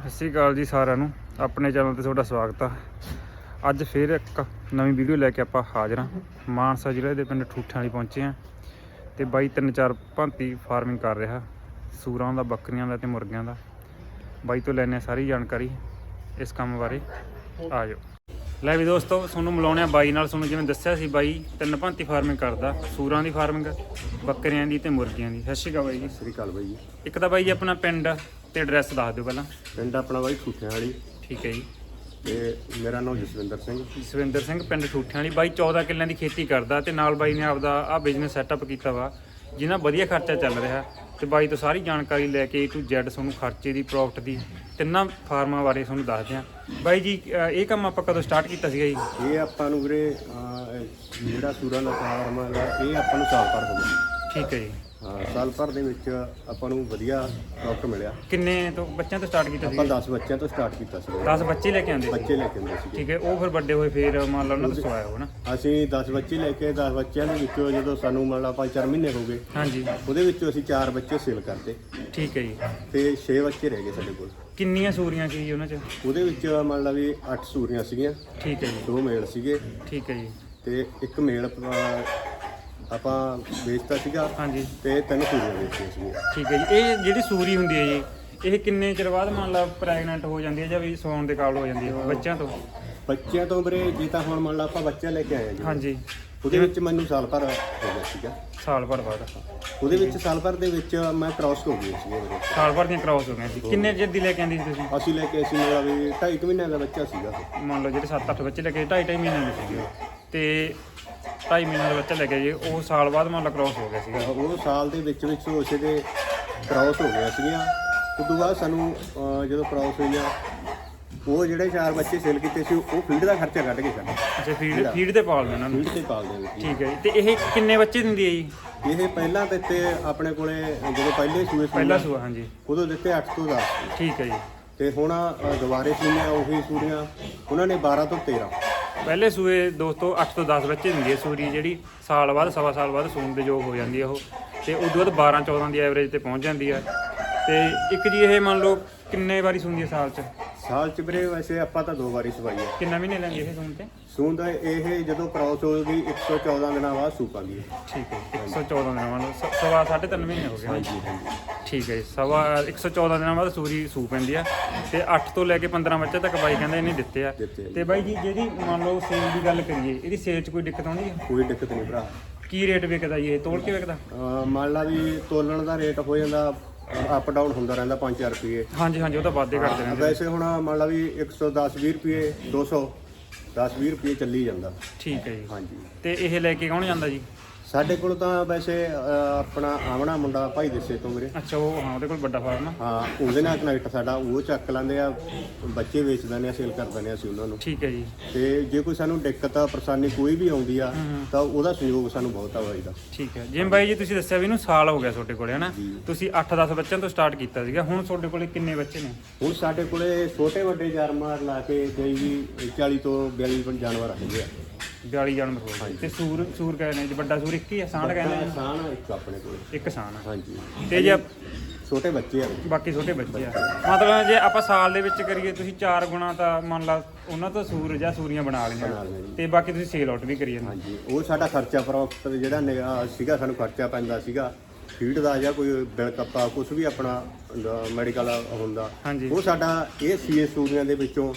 ਸਤਿ ਸ਼੍ਰੀ ਅਕਾਲ ਜੀ ਸਾਰਿਆਂ ਨੂੰ। ਆਪਣੇ ਚੈਨਲ ਤੇ ਤੁਹਾਡਾ ਸਵਾਗਤ ਆ। ਅੱਜ ਫੇਰ ਇੱਕ ਨਵੀਂ ਵੀਡੀਓ ਲੈ ਕੇ ਆਪਾਂ ਹਾਜ਼ਰ ਹਾਂ ਮਾਨਸਾ ਜ਼ਿਲ੍ਹੇ ਦੇ ਪਿੰਡ ਠੂਠਾਂ ਵਾਲੀ ਪਹੁੰਚੇ ਹਾਂ ਤੇ ਬਾਈ ਤਿੰਨ ਚਾਰ ਭਾਂਤੀ ਫਾਰਮਿੰਗ ਕਰ ਰਿਹਾ। ਸੂਰਾਂ ਦਾ ਬੱਕਰੀਆਂ ਦਾ ਤੇ ਮੁਰਗਿਆਂ ਦਾ। ਬਾਈ ਤੋਂ ਲੈਣੇ ਸਾਰੀ ਜਾਣਕਾਰੀ ਇਸ ਕੰਮ ਬਾਰੇ। ਆ ਜਾਓ ਲੈ ਵੀ ਦੋਸਤੋ ਤੁਹਾਨੂੰ ਮਿਲਾਉਣੇ ਆ ਬਾਈ ਨਾਲ। ਤੁਹਾਨੂੰ ਜਿਵੇਂ ਦੱਸਿਆ ਸੀ ਬਾਈ ਤਿੰਨ ਭਾਂਤੀ ਫਾਰਮਿੰਗ ਕਰਦਾ। ਸੂਰਾਂ ਦੀ ਫਾਰਮਿੰਗ ਬੱਕਰੀਆਂ ਦੀ ਤੇ ਮੁਰਗੀਆਂ ਦੀ। ਸਤਿ ਸ਼੍ਰੀ ਅਕਾਲ ਬਾਈ ਜੀ। ਸ੍ਰੀ ਅਕਾਲ ਬਾਈ ਜੀ। ਇੱਕ ਤਾਂ ਬਾਈ ਜੀ ਆਪਣਾ ਪਿੰਡ ਤੇ ਐਡਰੈਸ ਦੱਸ ਦਿਓ ਪਹਿਲਾਂ। ਪਿੰਡ ਆਪਣਾ ਬਾਈ ਠੂਠਿਆਂ ਵਾਲੀ। ਠੀਕ ਹੈ ਜੀ। ਤੇ ਮੇਰਾ ਨਾਮ ਜਸਵਿੰਦਰ ਸਿੰਘ। ਜਸਵਿੰਦਰ ਸਿੰਘ ਪਿੰਡ ਠੂਠਿਆਂ ਵਾਲੀ। ਬਾਈ 14 ਕਿੱਲਿਆਂ ਦੀ ਖੇਤੀ ਕਰਦਾ ਤੇ ਨਾਲ ਬਾਈ ਨੇ ਆਪਦਾ ਆ ਬਿਜ਼ਨਸ ਸੈਟਅਪ ਕੀਤਾ ਵਾ ਜਿਹਨਾਂ ਵਧੀਆ ਖਰਚਾ ਚੱਲ ਰਿਹਾ। ਤੇ ਬਾਈ ਤੋਂ ਸਾਰੀ ਜਾਣਕਾਰੀ ਲੈ ਕੇ to Z ਤੁਹਾਨੂੰ ਖਰਚੇ ਦੀ ਪ੍ਰੋਫਿਟ ਦੀ ਤਿੰਨਾਂ ਫਾਰਮਾਂ ਬਾਰੇ ਤੁਹਾਨੂੰ ਦੱਸਦੇ ਹਾਂ। ਬਾਈ ਜੀ ਇਹ ਕੰਮ ਆਪਾਂ ਕਦੋਂ ਸਟਾਰਟ ਕੀਤਾ ਸੀਗਾ ਜੀ? ਇਹ ਆਪਾਂ ਨੂੰ ਵੀਰੇ ਜਿਹੜਾ ਸੂਰਾਂ ਦਾ ਫਾਰਮ ਹੈਗਾ ਇਹ ਆਪਾਂ ਨੂੰ ਸਾਲ ਹੋ ਗਿਆ। ਠੀਕ ਹੈ ਜੀ। ਹਾਂ ਸਾਲ ਭਰ ਦੇ ਵਿੱਚ ਆਪਾਂ ਨੂੰ ਵਧੀਆ ਪ੍ਰੋਫਿਟ ਮਿਲਿਆ। ਕਿੰਨੇ ਤੋਂ ਬੱਚਿਆਂ ਤੋਂ ਸਟਾਰਟ ਕੀਤਾ ਆਪਾਂ ਸੀਗਾ 10 ਬੱਚਿਆਂ ਤੋਂ ਸਟਾਰਟ ਕੀਤਾ ਸੀ। 10 ਬੱਚੇ ਲੈ ਕੇ ਆਂਦੇ ਸੀ? ਬੱਚੇ ਲੈ ਕੇ ਆਉਂਦੇ ਸੀਗੇ। ਠੀਕ ਹੈ ਉਹ ਫਿਰ ਵੱਡੇ ਹੋਏ ਫਿਰ ਮੰਨ ਲਓ ਉਹਨਾਂ ਤੋਂ ਸਵਾਇਆ ਹੋ ਨਾ ਅਸੀਂ 10 ਬੱਚੇ ਲੈ ਕੇ 10 ਬੱਚਿਆਂ ਦੇ ਵਿੱਚੋਂ ਜਦੋਂ ਸਾਨੂੰ ਮੰਨ ਲਾ 5-4 ਮਹੀਨੇ ਹੋ ਗਏ ਹਾਂਜੀ। ਉਹਦੇ ਵਿੱਚੋਂ ਅਸੀਂ 4 ਬੱਚੇ ਸੇਲ ਕਰਤੇ ਠੀਕ ਹੈ ਜੀ। ਤੇ 6 ਬੱਚੇ ਰਹਿ ਗਏ ਸਾਡੇ ਕੋਲ। ਕਿੰਨੀਆਂ ਸੂਰੀਆਂ ਸੀ ਜੀ ਉਹਨਾਂ 'ਚ? ਉਹਦੇ ਵਿੱਚ ਮੰਨ ਲਾ ਵੀ 8 ਸੂਰੀਆਂ ਸੀਗੀਆਂ। ਠੀਕ ਹੈ ਜੀ। ਦੋ ਮੇਲ ਸੀਗੇ। ਠੀਕ ਹੈ ਜੀ। ਤੇ ਇੱਕ ਮੇਲ ਆਪਾਂ ਵੇਚਤਾ ਸੀਗਾ ਹਾਂਜੀ। ਤੇ ਤਿੰਨ ਸੂਰੀਆਂ ਵੇਚੀਆਂ ਸੀਗੀਆਂ। ਠੀਕ ਹੈ ਜੀ। ਇਹ ਜਿਹੜੀ ਸੂਰੀ ਹੁੰਦੀ ਹੈ ਜੀ ਇਹ ਕਿੰਨੇ ਚਿਰ ਬਾਅਦ ਮੰਨ ਲਾ ਪ੍ਰੈਗਨੈਂਟ ਹੋ ਜਾਂਦੀ ਹੈ ਜਾਂ ਵੀ ਸੌਣ ਦੇ ਕਾਬਲ ਹੋ ਜਾਂਦੀ ਹੈ ਬੱਚਿਆਂ ਤੋਂ? ਬੱਚਿਆਂ ਤੋਂ ਵੀਰੇ ਜੇ ਤਾਂ ਹੁਣ ਮੰਨ ਲਾ ਆਪਾਂ ਬੱਚਾ ਲੈ ਕੇ ਆਏ ਜੀ। ਹਾਂਜੀ। ਉਹਦੇ ਵਿੱਚ ਮੈਨੂੰ ਸਾਲ ਭਰ ਹੋ ਗਿਆ ਸੀਗਾ। ਸਾਲ ਭਰ ਬਾਅਦ। ਉਹਦੇ ਵਿੱਚ ਸਾਲ ਭਰ ਦੇ ਵਿੱਚ ਮੈਂ ਕ੍ਰਾਸ ਹੋ ਗਈ ਸੀ ਵੀਰੇ। ਸਾਲ ਭਰ ਦੀਆਂ ਕ੍ਰਾਸ ਹੋ ਗਈਆਂ ਸੀ। ਕਿੰਨੇ ਚਿਰ ਦੀ ਲੈ ਕੇ ਆਂਦੀ ਸੀ ਤੁਸੀਂ? ਅਸੀਂ ਲੈ ਕੇ ਅਸੀਂ ਮੇਰਾ ਵੀ 2.5 ਮਹੀਨਿਆਂ ਦਾ ਬੱਚਾ ਸੀਗਾ। ਮੰਨ ਲਓ ਜਿਹੜੇ 7-8 ਬੱਚੇ ਲੈ ਕੇ 2.5 ਮਹੀਨੇ ਦੇ ਸੀਗੇ। ਤੇ 2.5 ਮਹੀਨੇ ਦਾ ਬੱਚਾ ਲੈ ਕੇ ਜੀ। ਉਹ ਸਾਲ ਬਾਅਦ ਮੰਨ ਲਓ ਕ੍ਰਾਸ ਹੋ ਗਿਆ ਸੀਗਾ। ਉਹ ਸਾਲ ਦੇ ਵਿੱਚ ਵਿੱਚ ਉਸੇ ਦੇ ਕ੍ਰਾਸ ਹੋ ਗਿਆ ਸੀਗੀਆਂ ਉਸ ਤੋਂ ਬਾਅਦ ਸਾਨੂੰ ਅਹ, ਜਦੋਂ ਕ੍ਰਾਸ ਹੋਈਆਂ ਉਹ ਜਿਹੜੇ ਚਾਰ ਬੱਚੇ ਸੇਲ ਕੀਤੇ ਸੀ ਉਹ ਫੀਡ ਦਾ ਖਰਚਾ ਕੱਢ ਕੇ ਸਾਡਾ ਅੱਛਾ ਫੀਡ ਫੀਡ ਤੇ ਪਾਲਦੇ ਉਹਨਾਂ ਨੂੰ? ਫੀਡ ਤੇ ਪਾਲਦੇ ਜੀ। ਠੀਕ ਹੈ ਜੀ। ਤੇ ਇਹ ਕਿੰਨੇ ਬੱਚੇ ਦਿੰਦੀ ਹੈ ਜੀ? ਇਹ ਪਹਿਲਾਂ ਦਿੱਤੇ ਆਪਣੇ ਕੋਲੇ ਜਦੋਂ ਪਹਿਲੇ ਸੂਏ ਪਹਿਲਾ ਸੂਆ ਹਾਂਜੀ। ਉਦੋਂ ਦਿੱਤੇ 8 ਤੋਂ 10 ਠੀਕ ਹੈ ਜੀ। ਤੇ ਹੁਣ ਅ, ਦੁਬਾਰੇ ਸੂਈਆਂ ਉਹੀ ਸੂਰੀਆਂ ਉਹਨਾਂ ਨੇ 12 ਤੋਂ 13 ਪਹਿਲੇ ਸੂਏ ਦੋਸਤੋ 8 ਤੋਂ 10 ਬੱਚੇ ਦਿੰਦੀ ਹੈ ਸੂਰੀ ਜਿਹੜੀ ਸਾਲ ਬਾਅਦ ਸਵਾ ਸਾਲ ਬਾਅਦ ਸੂਣ ਦੇ ਯੋਗ ਹੋ ਜਾਂਦੀ ਹੈ ਉਹ। ਤੇ ਉਦੋਂ ਬਾਅਦ 12 14 ਦੀ ਐਵਰੇਜ ਤੇ ਪਹੁੰਚ ਜਾਂਦੀ ਹੈ। ਤੇ ਇੱਕ ਜੀ ਇਹ ਮੰਨ ਲਓ ਕਿੰਨੇ ਵਾਰੀ ਸੂੰਦੀ ਹੈ ਸਾਲ 'ਚ? ਸਾਲ ਚ ਵੀਰੇ ਵੈਸੇ ਆਪਾਂ ਤਾਂ ਦੋ ਵਾਰੀ ਸਵਾਈ ਹੈ। ਕਿੰਨਾ ਮਹੀਨੇ ਲੈਂਦੀ ਇਹ ਸੂਣ ਤੇ? ਸੂਣ ਦਾ ਇਹ ਜਦੋਂ ਕ੍ਰਾਸ ਹੋ ਗਈ 114 ਦਿਨਾਂ ਬਾਅਦ ਸੂ ਪਾਉਂਦੀ ਹੈ ਠੀਕ ਹੈ 114 ਦਿਨਾਂ ਸ- ਸਵਾ ਸਾਢੇ ਤਿੰਨ ਮਹੀਨੇ ਹੋ ਗਏ। ਹਾਂਜੀ ਹਾਂਜੀ। ਠੀਕ ਹੈ ਜੀ ਸਵਾ 114 ਦਿਨਾਂ ਬਾਅਦ ਸੂਰੀ ਸੂ ਪੈਂਦੀ ਆ। ਤੇ 8 ਤੋਂ ਲੈ ਕੇ 15 ਬੱਚੇ ਤੱਕ ਬਾਈ ਕਹਿੰਦੇ ਇਹਨੇ ਦਿੱਤੇ ਆ। ਦਿੱਤੇ ਆ। ਤੇ ਬਾਈ ਜੀ ਜਿਹੜੀ ਮੰਨ ਲਓ ਸੇਲ ਦੀ ਗੱਲ ਕਰੀਏ ਇਹਦੀ ਸੇਲ 'ਚ ਕੋਈ ਦਿੱਕਤ ਆਉਂਦੀ ਹੈ ਕੋਈ ਦਿੱਕਤ ਨਹੀਂ ਭਰਾ। ਕੀ ਰੇਟ ਵਿਕਦਾ ਜੀ ਇਹ? ਤੋਲ ਕੇ ਵਿਕਦਾ? ਮੰਨ ਲਾ ਵੀ ਤੋਲਣ ਦਾ ਰੇਟ ਹੋ ਜਾਂਦਾ ਅਪ ਡਾਊਨ ਹੁੰਦਾ ਰਹਿੰਦਾ 5-4 ਰੁਪਏ। ਹਾਂਜੀ ਹਾਂਜੀ ਉਹ ਤਾਂ ਵਾਧੇ ਕਰਦੇ ਰਹਿੰਦੇ ਵੈਸੇ ਹੁਣ ਮੰਨ ਲਾ ਵੀ 110 20 ਰੁਪਏ 200 10 20 ਰੁਪਏ ਚੱਲੀ ਜਾਂਦਾ। ਠੀਕ ਹੈ ਜੀ। ਹਾਂਜੀ। ਤੇ ਇਹ ਲੈ ਕੇ ਕੌਣ ਜਾਂਦਾ ਜੀ? ਸਾਡੇ ਕੋਲ ਤਾਂ ਵੈਸੇ ਆਪਣਾ ਆਵਣਾ ਮੁੰਡਾ ਭਾਈ ਦੇਸੇ ਤੋਂ ਵੀਰੇ। ਅੱਛਾ ਉਹ ਹਾਂ ਉਹਦੇ ਕੋਲ ਵੱਡਾ ਫਾਰਮ ਆ। ਹਾਂ ਉਹਦੇ ਨਾਲ ਕਨੈਕਟ ਸਾਡਾ ਉਹ ਚੱਕ ਲੈਂਦੇ ਆ ਬੱਚੇ ਵੇਚ ਦਿੰਦੇ ਆ ਸੇਲ ਕਰ ਦਿੰਦੇ ਆ ਅਸੀਂ ਉਹਨਾਂ ਨੂੰ। ਠੀਕ ਹੈ ਜੀ। ਤੇ ਜੇ ਕੋਈ ਸਾਨੂੰ ਦਿੱਕਤ ਆ ਪਰੇਸ਼ਾਨੀ ਕੋਈ ਵੀ ਆਉਂਦੀ ਆ। ਤਾਂ ਉਹਦਾ ਸਹਿਯੋਗ ਸਾਨੂੰ ਬਹੁਤ ਆ ਬਾਈ ਦਾ। ਠੀਕ ਹੈ। ਜਿਵੇਂ ਬਾਈ ਜੀ ਤੁਸੀਂ ਦੱਸਿਆ ਵੀ ਇਹਨੂੰ ਸਾਲ ਹੋ ਗਿਆ ਤੁਹਾਡੇ ਕੋਲੇ ਹਨਾ। ਤੁਸੀਂ 8-10 ਬੱਚਿਆਂ ਤੋਂ ਸਟਾਰਟ ਕੀਤਾ ਸੀਗਾ ਹੁਣ ਤੁਹਾਡੇ ਕੋਲੇ ਕਿੰਨੇ ਬੱਚੇ ਨੇ? ਹੁਣ ਸਾਡੇ ਕੋਲੇ ਛੋਟੇ ਵੱਡੇ ਜਾਨਵਰ ਲਾ ਕੇ ਕੋਈ ਵੀ 40 ਤੋਂ 42 ਜਾਨਵਰ ਹੈਗੇ ਆ। 42 ਜਾਨਵਰ ਹੋ ਗਏ। ਤੇ ਸੂਰ ਸੂਰ ਕਹਿੰਦੇ ਜੀ ਵੱਡਾ ਸੂਰ ਇੱਕ ਹੀ ਆ ਸਾਂਢ ਕਹਿੰਦੇ ਨੇ। ਸਾਨ ਇੱਕ ਆਪਣੇ ਕੋਲੇ। ਇੱਕ ਸਾਨ ਆ। ਹਾਂਜੀ। ਤੇ ਜੇ ਛੋਟੇ ਬੱਚੇ ਆ। ਬਾਕੀ ਛੋਟੇ ਬੱਚੇ ਆ। ਮਤਲਬ ਜੇ ਆਪਾਂ ਸਾਲ ਦੇ ਵਿੱਚ ਕਰੀਏ ਤੁਸੀਂ ਚਾਰ ਗੁਣਾ ਤਾਂ ਮੰਨ ਲਾ ਉਹਨਾਂ ਤੋਂ ਸੂਰ ਜਾਂ ਸੂਰੀਆਂ ਬਣਾ ਬਣਾ ਲਈਆਂ ਲਈਆਂ ਜੀ। ਤੇ ਬਾਕੀ ਤੁਸੀਂ ਸੇਲ ਆਊਟ ਵੀ ਕਰੀ ਜਾਂਦੇ ਹਾਂਜੀ। ਉਹ ਸਾਡਾ ਖਰਚਾ ਪ੍ਰੋਫਿਟ ਜਿਹੜਾ ਨਿਗਾ- ਸੀਗਾ ਸਾਨੂੰ ਖਰਚਾ ਪੈਂਦਾ ਸੀਗਾ। ਫੀਡ ਦਾ ਜਾਂ ਕੋਈ ਬਿਲ ਕੱਪਾ ਕੁਝ ਵੀ ਆਪਣਾ ਮੈਡੀਕਲ ਹੁੰਦਾ। ਹਾਂਜੀ। ਉਹ ਸਾਡਾ ਇਹ ਸੀਏ ਸੂਰੀਆਂ ਦੇ ਵਿੱਚੋਂ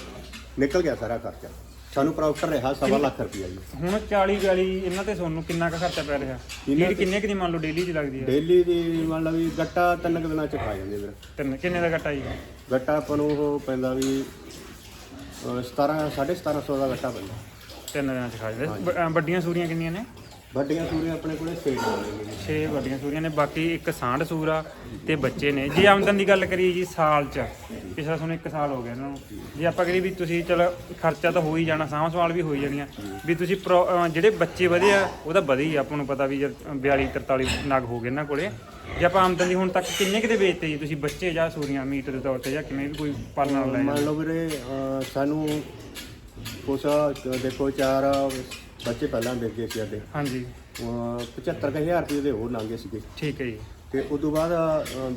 ਨਿਕਲ ਗਿਆ ਸਾਰਾ ਖਰਚਾ। ਸਾਨੂੰ ਪ੍ਰੋਫਿਟ ਰਿਹਾ ਸਵਾ ਲੱਖ ਰੁਪਈਆ ਜੀ। ਹੁਣ 40 42 ਇਹਨਾਂ ਤੇ ਤੁਹਾਨੂੰ ਕਿੰਨਾ ਕੁ ਖਰਚਾ ਪੈ ਰਿਹਾ? ਫੀਡ ਕਿੰਨੇ ਕੁ ਦੀ ਮੰਨ ਲਓ ਡੇਲੀ ਚ ਲੱਗਦੀ ਹੈ? ਡੇਲੀ ਦੀ ਮੰਨ ਲਾ ਵੀ ਗੱਟਾ ਤਿੰਨ ਕੁ ਦਿਨਾਂ ਚ ਖਾ ਜਾਂਦੇ ਵੀਰ। ਤਿੰਨ ਕਿੰਨੇ ਦਾ ਘਟਾ ਜੀ? ਗੱਟਾ ਆਪਾਂ ਨੂੰ ਉਹ ਪੈਂਦਾ ਵੀ ਅਹ 17 1750 ਦਾ ਗੱਟਾ ਪੈਂਦਾ। ਤਿੰਨ ਦਿਨਾਂ ਚ ਖਾ ਜਾਂਦੇ। ਵੱਡੀਆਂ ਸੂਰੀਆਂ ਕਿੰਨੀਆਂ ਨੇ? ਵੱਡੀਆਂ ਸੂਰੀਆਂ ਆਪਣੇ ਕੋਲੇ 6 ਜਾਂਦੇ ਨੇ। 6 ਵੱਡੀਆਂ ਸੂਰੀਆਂ ਨੇ ਬਾਕੀ ਇੱਕ ਸਾਂਢ ਸੂਰ ਤੇ ਬੱਚੇ ਨੇ। ਜੇ ਆਮਦਨ ਦੀ ਗੱਲ ਕਰੀਏ ਜੀ ਸਾਲ ਚ ਪਿਛਲਾ ਤੁਹਾਨੂੰ 1 ਸਾਲ ਹੋ ਗਿਆ ਇਹਨਾਂ ਨੂੰ। ਜੇ ਆਪਾਂ ਕਰੀਏ ਵੀ ਤੁਸੀਂ ਚਲ ਖਰਚਾ ਤਾਂ ਹੋ ਹੀ ਜਾਣਾ ਸਾਂਭ ਸੰਭਾਲ ਵੀ ਹੋ ਹੀ ਜਾਣੀ ਆ। ਵੀ ਤੁਸੀਂ ਪ੍ਰੋ- ਅਹ ਜਿਹੜੇ ਬੱਚੇ ਵਧੇ ਆ ਉਹਦਾ ਵਧੇ ਹੀ ਆ, ਆਪਾਂ ਨੂੰ ਪਤਾ ਵੀ ਜੇ 42 43 ਨਗ ਹੋ ਗਏ ਇਹਨਾਂ ਕੋਲੇ। ਜੇ ਆਪਾਂ ਆਮਦਨ ਦੀ ਹੁਣ ਤੱਕ ਕਿੰਨੇ ਕਿਤੇ ਵੇਚਤੇ ਜੀ ਤੁਸੀਂ ਬੱਚੇ ਜਾਂ ਸੂਰੀਆਂ ਮੀਟ ਦੇ ਤੌਰ ਤੇ ਜਾਂ ਕਿਵੇਂ ਵੀ ਕੋਈ ਪਾਲਣ ਵਾਲਾ ਲੈ ਮੰਨ ਲਓ ਵੀਰੇ ਅਹ ਸਾਨੂੰ ਕੁਛ ਦੇਖੋ ਚਾਰ ਬੱਚੇ ਪਹਿਲਾਂ ਦੇ ਗਏ ਸੀ ਸਾਡੇ। ਹਾਂਜੀ। ਅਹ 75000 ਰੁਪਏ ਦੇ ਹੋਰ ਲੰਘੇ ਸੀਗੇ। ਠੀਕ ਹੈ ਜੀ। ਤੇ ਉਸ ਤੋਂ ਬਾਅਦ